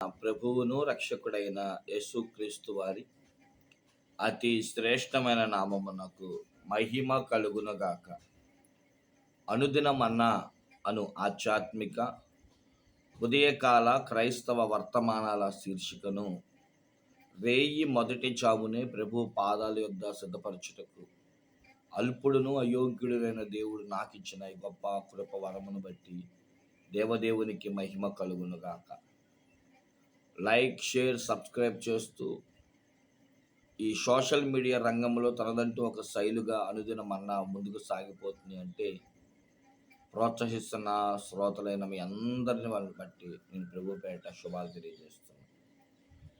ప్రభువును రక్షకుడైన యేసుక్రీస్తు వారి అతి శ్రేష్టమైన నామమునకు మహిమ కలుగునగాక. అనుదినమన్న అను ఆధ్యాత్మిక ఉదయకాల క్రైస్తవ వర్తమానాల శీర్షికను రేయి మొదటి చావునే ప్రభు పాదాల యొద్ద సిద్ధపరచుటకు. అల్పుడును అయోగ్యుడైన దేవుడు నాకిచ్చిన ఈ గొప్ప కృప వరమును బట్టి దేవదేవునికి మహిమ కలుగునుగాక. లైక్ షేర్ సబ్స్క్రైబ్ చేస్తూ ఈ సోషల్ మీడియా రంగంలో తనదంటూ ఒక శైలుగా అనుదినం అన్న ముందుకు సాగిపోతుంది అంటే ప్రోత్సహిస్తున్న శ్రోతలైన మీ అందరిని వాళ్ళని బట్టి నేను ప్రభు పేట శుభాలు తెలియజేస్తున్నాను.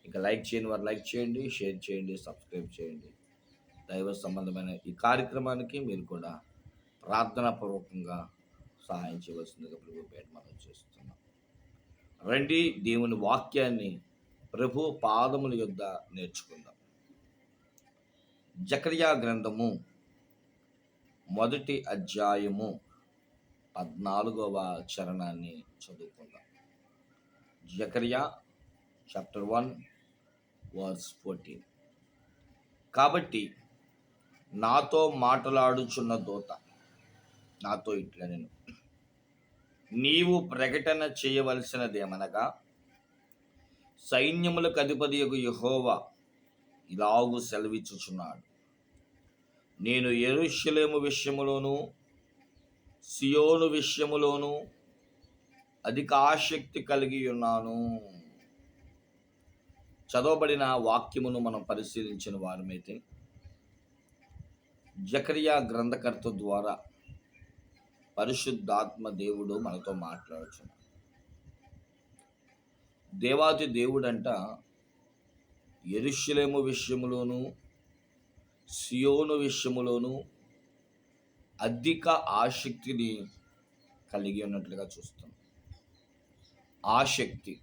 ఇంకా లైక్ చేయని వారు లైక్ చేయండి షేర్ చేయండి సబ్స్క్రైబ్ చేయండి. దైవ సంబంధమైన ఈ కార్యక్రమానికి మీరు కూడా ప్రార్థనాపూర్వకంగా సహాయం చేయవలసిందిగా ప్రభు పేట మనం చేస్తున్నాం. రండి దేవుని వాక్యాన్ని ప్రభు పాదముల యొద్ద నేర్చుకుందాం. జకరియా గ్రంథము మొదటి అధ్యాయము పద్నాలుగవ చరణాన్ని చదువుకుందాం. Zechariah chapter one verse fourteen. కాబట్టి నాతో మాట్లాడుచున్న దూత నాతో ఇట్లా నేను నీవు ప్రకటన చేయవలసినదేమనగా సైన్యములకు అధిపతియగు యహోవా ఇలాగు సెలవిచ్చుచున్నాడు. నేను ఎరుషలేము విషయములోను సియోను విషయములోను అధిక ఆసక్తి కలిగి ఉన్నాను. చదవబడిన వాక్యమును మనం పరిశీలించిన వారమైతే జకరియా గ్రంథకర్త ద్వారా పరిశుద్ధాత్మ దేవుడు మనతో మాట్లాడుచున్నాడు. దేవాతి దేవుడంట ఎరుషులేము విషయంలోనూ సియోను విషయంలోనూ అధిక ఆసక్తిని కలిగి ఉన్నట్లుగా చూస్తాం ఆసక్తి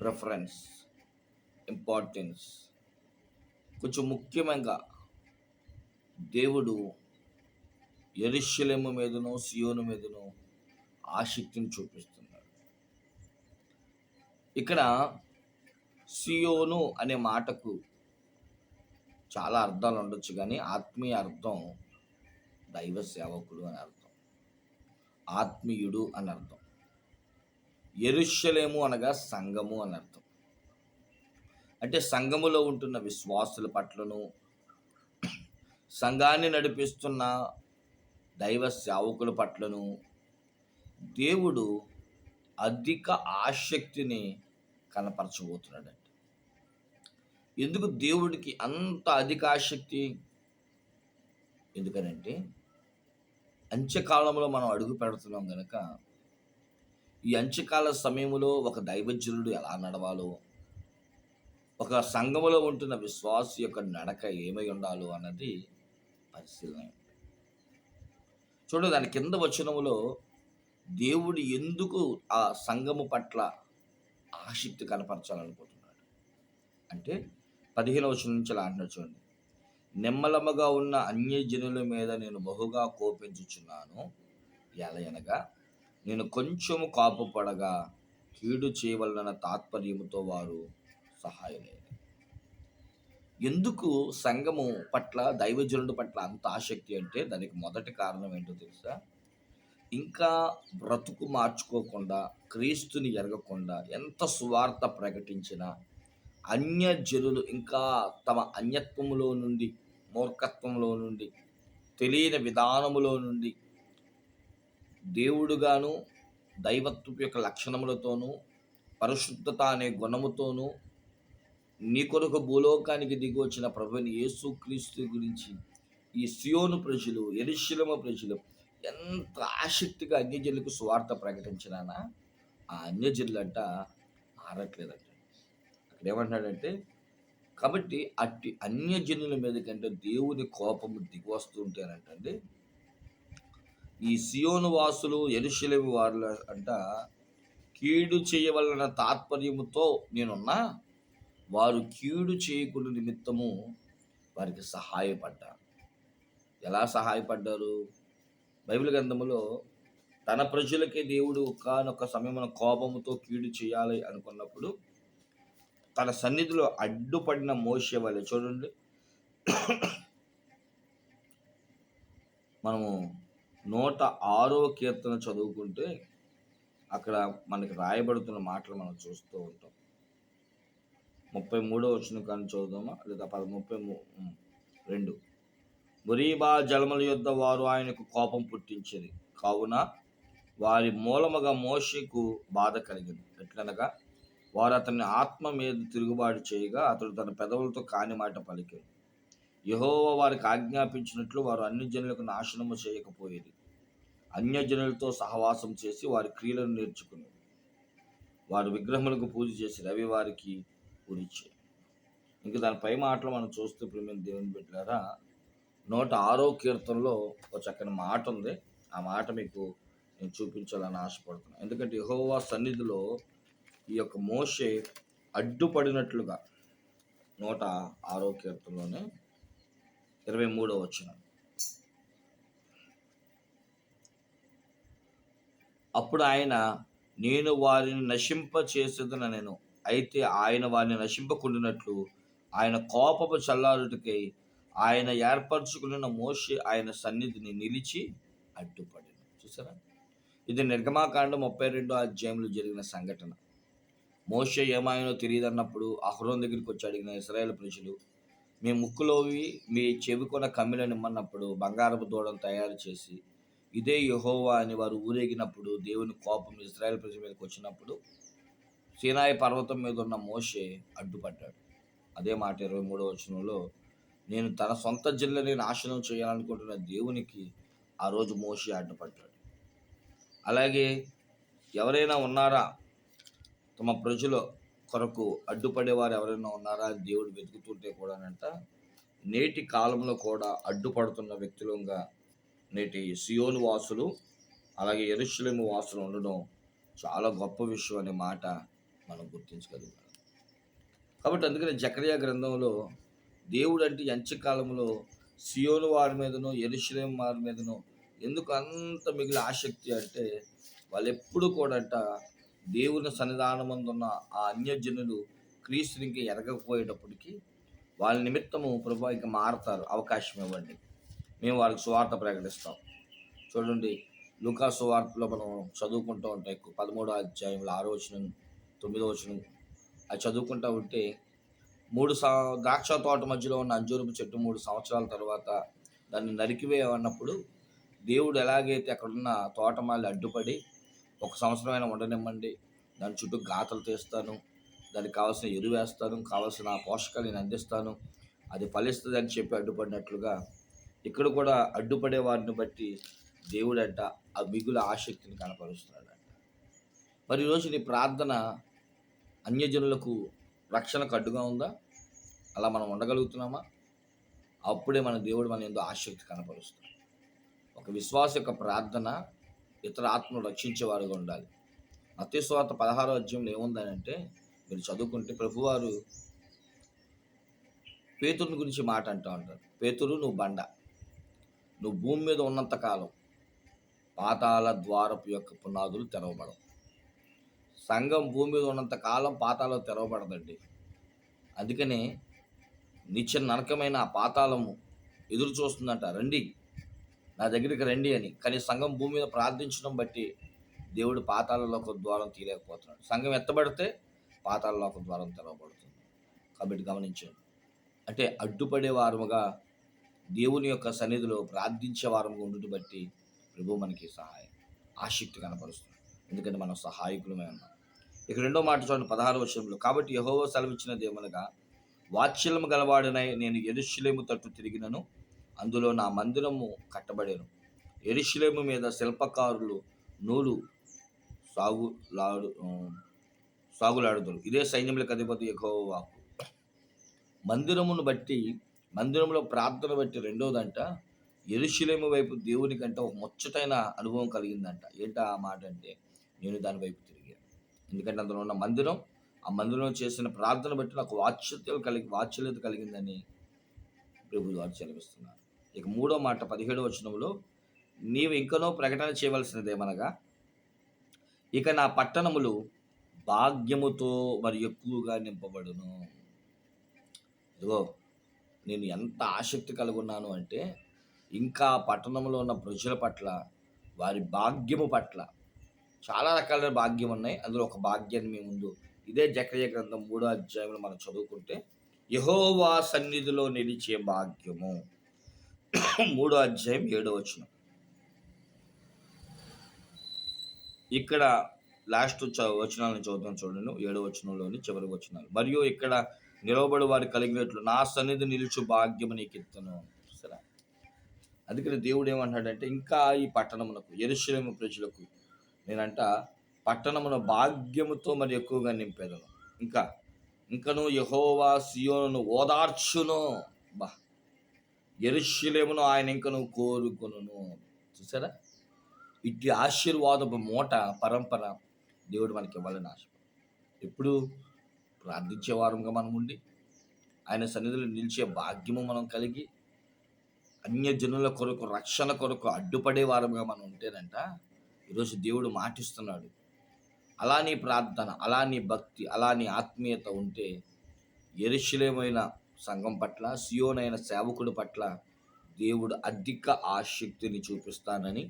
ప్రిఫరెన్స్ ఇంపార్టెన్స్. కొంచెం ముఖ్యంగా దేవుడు ఎరుషలేము మీదను సియోను మీదను ఆసక్తిని చూపిస్తున్నాడు ఇక్కడ సియోను అనే మాటకు చాలా అర్థాలు ఉండొచ్చు కానీ ఆత్మీయ అర్థం దైవ సేవకుడు అని అర్థం. ఆత్మీయుడు అని అర్థం. ఎరుషలేము అనగా సంఘము అని అర్థం. అంటే సంఘములో ఉంటున్న విశ్వాసుల పట్లను సంఘాన్ని నడిపిస్తున్న దైవ సేవకుల పట్లను దేవుడు అధిక ఆసక్తిని కనపరచబోతున్నాడంట. ఎందుకు దేవుడికి అంత అధిక ఆసక్తి? ఎందుకనంటే అంత్యకాలంలో మనం అడుగు పెడుతున్నాం కనుక ఈ అంత్యకాల సమయంలో ఒక దైవజనుడు ఎలా నడవాలో ఒక సంఘములో ఉంటున్న విశ్వాస యొక్క నడక ఏమై ఉండాలో అన్నది పరిశీలన. చూడు దాని కింద వచనములో దేవుడు ఎందుకు ఆ సంఘము పట్ల ఆసక్తి కనపరచాలనుకుంటున్నాడు? అంటే పదిహేను వచనం నుంచి అలా అంటున్నాడు చూడండి. నిమ్మలముగా ఉన్న అన్యజనుల మీద నేను బహుగా కోపించుచున్నాను. ఎలయనగా నేను కొంచెము కాపు పడగా కీడు చేయవలన తాత్పర్యముతో వారు సహాయం ఎందుకు సంఘము పట్ల దైవజనుడు పట్ల అంత ఆసక్తి అంటే దానికి మొదటి కారణం ఏంటో తెలుసా? ఇంకా బ్రతుకు మార్చుకోకుండా క్రీస్తుని ఎరగకుండా ఎంత సువార్త ప్రకటించినా అన్యజనులు ఇంకా తమ అన్యత్వములో నుండి మూర్ఖత్వంలో నుండి తెలియని విధానములో నుండి దేవుడుగాను దైవత్వం యొక్క లక్షణములతోనూ పరిశుద్ధత అనే గుణముతోనూ నీ కొరకు భూలోకానికి దిగి వచ్చిన ప్రభుని యేసుక్రీస్తు గురించి ఈ సియోను ప్రజలు ఎరుశలమ ప్రజలు ఎంత ఆసక్తిగా అన్యజనులకు స్వార్థ ప్రకటించినానా? ఆ అన్యజనులంట అంట ఆరట్లేదంట. అక్కడ ఏమంటున్నాడంటే కాబట్టి అట్టి అన్యజనుల మీద కంటే దేవుని కోపము దిగి వస్తుంటేనంటండి ఈ సియోను వాసులు ఎరుశలేమి వారుల అంట కీడు చేయవలన తాత్పర్యముతో నేనున్నా వారు కీడు చేయకుండా నిమిత్తము వారికి సహాయపడ్డారు. ఎలా సహాయపడ్డారు? బైబిల్ గ్రంథములో తన ప్రజలకే దేవుడు ఒకనొక సమయమున కోపముతో కీడు చేయాలి అనుకున్నప్పుడు తన సన్నిధిలో అడ్డుపడిన మోసే వలె చూడండి. మనము నూట ఆరో కీర్తన చదువుకుంటే అక్కడ మనకి రాయబడుతున్న మాటలు మనం చూస్తూ ఉంటాం. ముప్పై మూడో వచ్చిన కానీ చదువుదామా లేదా పద ముప్పై మూ- రెండు. మురీబా జలముల యొద్ద వారు ఆయనకు కోపం పుట్టించింది కావున వారి మూలముగా మోషకు బాధ కలిగింది. ఎట్లనగా వారు అతని ఆత్మ మీద తిరుగుబాటు చేయగా అతడు తన పెదవులతో కాని మాట పలికాడు యహోవ వారికి ఆజ్ఞాపించినట్లు వారు అన్ని జనులకు నాశనము చేయకపోయేది అన్యజనులతో సహవాసం చేసి వారి క్రియలను నేర్చుకునేది వారి విగ్రహములకు పూజ చేసి రవి వారికి గురించి. ఇంకా దాని పై మాటలు మనం చూస్తూ ప్రేమ దేవుని పెట్టారా నూట ఆరో కీర్తనలో ఒక చక్కని మాట ఉంది. ఆ మాట మీకు నేను చూపించాలని ఆశపడుతున్నాను. ఎందుకంటే యహోవా సన్నిధిలో ఈ యొక్క మోషే అడ్డుపడినట్లుగా నూట ఆరో కీర్తనలోనే ఇరవై మూడో వచ్చిన అప్పుడు ఆయన నేను వారిని నశింప చేసేదన నేను అయితే ఆయన వారిని నశింపకుండినట్లు ఆయన కోపపు చల్లారుటకై ఆయన ఏర్పరచుకున్న మోషి ఆయన సన్నిధిని నిలిచి అడ్డుపడి చూసారా? ఇది నిర్గమాకాండం ముప్పై రెండో అధ్యాయంలో జరిగిన సంఘటన. మోషే ఏమాయనో తెలియదన్నప్పుడు అహరోన్ దగ్గరికి వచ్చి అడిగిన ఇస్రాయేల్ ప్రజలు మీ ముక్కులోవి మీ చెవికొన కమ్మిలను ఇమ్మన్నప్పుడు బంగారపు దూడను తయారు చేసి ఇదే యహోవా అని వారు ఊరేగినప్పుడు దేవుని కోపం ఇజ్రాయెల్ ప్రజల మీదకి వచ్చినప్పుడు సీనాయి పర్వతం మీద ఉన్న మోషే అడ్డుపడ్డాడు. అదే మాట ఇరవై మూడో వచనంలో నేను తన సొంత జిల్లని నాశనం చేయాలనుకుంటున్న దేవునికి ఆ రోజు మోషే అడ్డుపడ్డాడు అలాగే ఎవరైనా ఉన్నారా? తమ ప్రజల కొరకు అడ్డుపడేవారు ఎవరైనా ఉన్నారా? అని దేవుడు వెతుకుతుంటే కూడానంట నేటి కాలంలో కూడా అడ్డుపడుతున్న వ్యక్తులుగా నేటి సియోను వాసులు అలాగే ఎరుషులేము వాసులు ఉండడం చాలా గొప్ప విషయం అనే మాట మనం గుర్తించగలుగుతాం. కాబట్టి అందుకని జకరియా గ్రంథంలో దేవుడు అంటే ఎంచకాలంలో సియోను వారి మీదనో ఎరుషులేం వారి మీదనో ఎందుకు అంత మిగిలిన ఆసక్తి అంటే వాళ్ళు ఎప్పుడు కూడంట దేవుని సన్నిధానమందున్న ఆ అన్యజనులు క్రీస్తుని ఇంకా ఎరగకపోయేటప్పటికీ వాళ్ళ నిమిత్తము ప్రభు ఇంకా మారతారు అవకాశం ఇవ్వండి. మేము వారికి సువార్త ప్రకటిస్తాం. చూడండి లుకా సువార్తలో మనం చదువుకుంటూ ఉంటాయి పదమూడో అధ్యాయంలో ఆలోచన తొమ్మిదో వచనం. అది చదువుకుంటూ ఉంటే మూడు సం ద్రాక్ష తోట మధ్యలో ఉన్న అంజూరపు చెట్టు మూడు సంవత్సరాల తర్వాత దాన్ని నరికివేయమన్నప్పుడు దేవుడు ఎలాగైతే అక్కడున్న తోటమాలి అడ్డుపడి ఒక సంవత్సరమైనా ఉండనివ్వండి దాని చుట్టూ గాతలు తీస్తాను దానికి కావాల్సిన ఎరువు వేస్తాను కావాల్సిన పోషకాలు నేను అందిస్తాను అది ఫలిస్తుంది అని చెప్పి అడ్డుపడినట్లుగా ఇక్కడ కూడా అడ్డుపడే వారిని బట్టి దేవుడంట ఆ మిగుల ఆసక్తిని కనపరుస్తున్నాడు మరి ఈరోజు నీ ప్రార్థన అన్యజనులకు రక్షణకు అడ్డుగా ఉందా? అలా మనం ఉండగలుగుతున్నామా? అప్పుడే మన దేవుడు మన ఎంతో ఆసక్తి కనపరుస్తాం ఒక విశ్వాస యొక్క ప్రార్థన ఇతర ఆత్మను రక్షించేవారుగా ఉండాలి. మత్స్వార్త పదహారో అధ్యాయంలో ఏముందనంటే మీరు చదువుకుంటే ప్రభువారు పేతురుని గురించి మాట అంటూ ఉంటారు. పేతురు నువ్వు బండ. నువ్వు భూమి మీద ఉన్నంతకాలం పాతాల ద్వారపు యొక్క పునాదులు తెరవబడవు. సంఘం భూమి మీద ఉన్నంత కాలం పాతాలో తెరవబడదండి. అందుకనే నిత్య నరకమైన ఆ పాతాళము ఎదురు చూస్తుందంట రండి నా దగ్గరికి రండి అని. కానీ సంఘం భూమి మీద ప్రార్థించడం బట్టి దేవుడు పాతాళంలో ఒక ద్వారం తీయలేకపోతున్నాడు. సంఘం ఎత్తబడితే పాతాలలోకి ద్వారం తెరవబడుతుంది. కాబట్టి గమనించండి. అంటే అడ్డుపడే వారముగా దేవుని యొక్క సన్నిధిలో ప్రార్థించే వారముగా ఉండుట బట్టి ప్రభు మనకి సహాయం ఆసక్తి కనపరుస్తుంది. ఎందుకంటే మనం సహాయకులమే ఉన్నాం ఇక రెండో మాట చూడండి పదహారు వచనంలో. కాబట్టి యహోవ సెలవిచ్చిన దేవునగా వాత్సల్యము గలవాడినై నేను ఎరుషులేము తట్టు తిరిగినను అందులో నా మందిరము కట్టబడేను. ఎరుషులేము మీద శిల్పకారులు నూలు సాగులాడు ఆ, సాగులాడుదురు. ఇదే సైన్యములకు అధిపతి యెహోవా. మందిరమును బట్టి మందిరంలో ప్రార్థన బట్టి రెండోదంట ఎరుశిలేము వైపు దేవుని కంటే ఒక ముచ్చటైన అనుభవం కలిగిందంట. ఏంటా ఆ మాట అంటే నేను దాని వైపు తిరిగి ఎందుకంటే అందులో ఉన్న మందిరం ఆ మందిరంలో చేసిన ప్రార్థన బట్టి నాకు వాత్సల్యం కలిగి వాచ్యత కలిగిందని ప్రభు వారు చెలవిస్తున్నారు. ఇక మూడో మాట పదిహేడో వచనంలో నీవు ఇంకనో ప్రకటన చేయవలసినదేమనగా ఇక నా పట్టణములు భాగ్యముతో మరి ఎక్కువగా నింపబడును. ఇదిగో నేను ఎంత ఆసక్తి కలిగి ఉన్నాను అంటే ఇంకా పట్టణంలో ఉన్న ప్రజల పట్ల వారి భాగ్యము పట్ల చాలా రకాలైన భాగ్యం ఉన్నాయి. అందులో ఒక భాగ్యాన్ని మీ ముందు ఇదే జక్రయ గ్రంథం మూడో అధ్యాయంలో మనం చదువుకుంటే యహోవా సన్నిధిలో నిలిచే భాగ్యము. మూడో అధ్యాయం ఏడో వచనం. ఇక్కడ లాస్ట్ చ- వచనాలను చదువుతాం చూడండి. ఏడో వచనంలోని చివరి వచనాలు. మరియు ఇక్కడ నిలవబడి వారు కలిగినట్లు నా సన్నిధి నిలుచు భాగ్యము నీకు ఇత్తను సరే. అందుకని దేవుడు ఏమంటాడంటే ఇంకా ఈ పట్టణమునకు ఎరుశ్రమ ప్రజలకు నేనంట పట్టణమున భాగ్యముతో మరి ఎక్కువగా నింపేదను ఇంకా ఇంకను యహోవా సియోను ఓదార్చును. బా ఎరుశలేమును ఆయన ఇంకను కోరుకును చూసారా? ఇట్టి ఆశీర్వాదపు మూట పరంపర దేవుడు మనకి ఇవ్వాలని ఆశ ఎప్పుడు ప్రార్థించే వారంగా మనం ఉండి ఆయన సన్నిధిలో నిలిచే భాగ్యము మనం కలిగి అన్యజనుల కొరకు రక్షణ కొరకు అడ్డుపడే వారంగా మనం ఉంటేనంట ఈరోజు దేవుడు మాటిస్తున్నాడు. అలా నీ ప్రార్థన అలా నీ భక్తి అలా నీ ఆత్మీయత ఉంటే ఎరుశలేమైన సంఘం పట్ల సియోనైన సేవకుడి పట్ల దేవుడు అధిక ఆసక్తిని చూపిస్తానని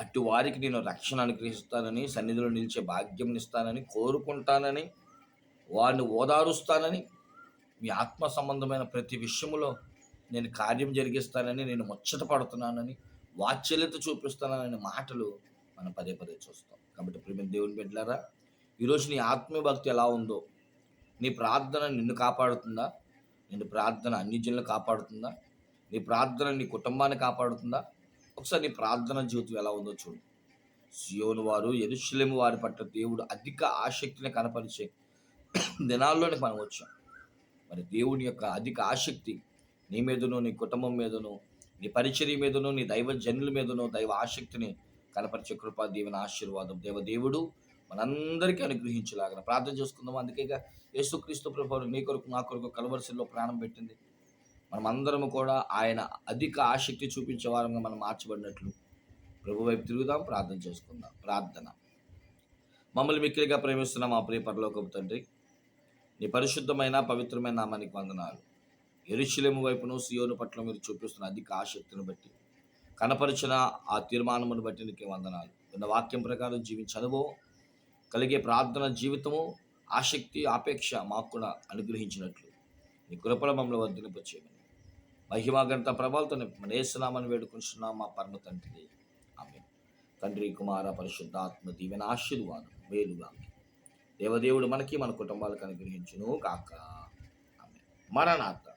అటు వారికి నేను రక్షణ అనుగ్రహిస్తానని సన్నిధిలో నిలిచే భాగ్యం ఇస్తానని కోరుకుంటానని వారిని ఓదారుస్తానని మీ ఆత్మ సంబంధమైన ప్రతి విషయంలో నేను కార్యం జరిగిస్తానని నేను ముచ్చట పడుతున్నానని వాత్సల్యత చూపిస్తానని మాటలు మనం పదే పదే చూస్తాం. కాబట్టి ప్రేమ దేవుని బిడ్డలారా ఈరోజు నీ ఆత్మీయ భక్తి ఎలా ఉందో నీ ప్రార్థన నిన్ను కాపాడుతుందా? నిన్ను ప్రార్థన అన్ని జనులు కాపాడుతుందా? నీ ప్రార్థన నీ కుటుంబాన్ని కాపాడుతుందా? ఒకసారి నీ ప్రార్థన జీవితం ఎలా ఉందో చూడు. సియోను వారు ఎరుశలేము వారి పట్ల దేవుడు అధిక ఆసక్తిని కనపరిచే దినాల్లోనే మనం వచ్చాం. మరి దేవుని యొక్క అధిక ఆసక్తి నీ మీదను నీ కుటుంబం మీదను నీ పరిచర్య మీదను నీ దైవ జనుల మీదను దైవ ఆసక్తిని కనపరిచే కృపా దేవుని ఆశీర్వాదం దేవదేవుడు మనందరికీ అనుగ్రహించలాగిన ప్రార్థన చేసుకుందాం. అందుకే ఇక యేసుక్రీస్తు ప్రభు నీ కొరకు నా కొరకు కలవరిశల్లో ప్రాణం పెట్టింది. మనం అందరము కూడా ఆయన అధిక ఆసక్తి చూపించే వారంగా మనం మార్చబడినట్లు ప్రభు వైపు తిరుగుదాం ప్రార్థన చేసుకుందాం. ప్రార్థన. మమ్మల్ని మిక్కిలిగా ప్రేమిస్తున్న మా ప్రియ పరలోకపు తండ్రి నీ పరిశుద్ధమైన పవిత్రమైన నామానికి వందనాలు. ఎరుశలేము వైపును సియోను పట్ల మీరు చూపిస్తున్న అధిక ఆసక్తిని బట్టి కనపరిచిన ఆ తీర్మానమును బట్టి నీకు వందనాలు. విన్న వాక్యం ప్రకారం జీవించే అనుభవం కలిగే ప్రార్థన జీవితము ఆసక్తి ఆపేక్ష మాకు కూడా అనుగ్రహించినట్లు. నీ కృపల మమ్మల్ని వర్ధనింపచేయమని మహిమాగంత ప్రభావంతో నేస్తున్నామని వేడుకుంటున్నాం మా పరమ తండ్రి. ఆమె తండ్రి కుమార పరిశుద్ధాత్మ దీవెన ఆశీర్వాదం వేలుగా దేవదేవుడు మనకి మన కుటుంబాలకు అనుగ్రహించును కాక ఆమె మరణాత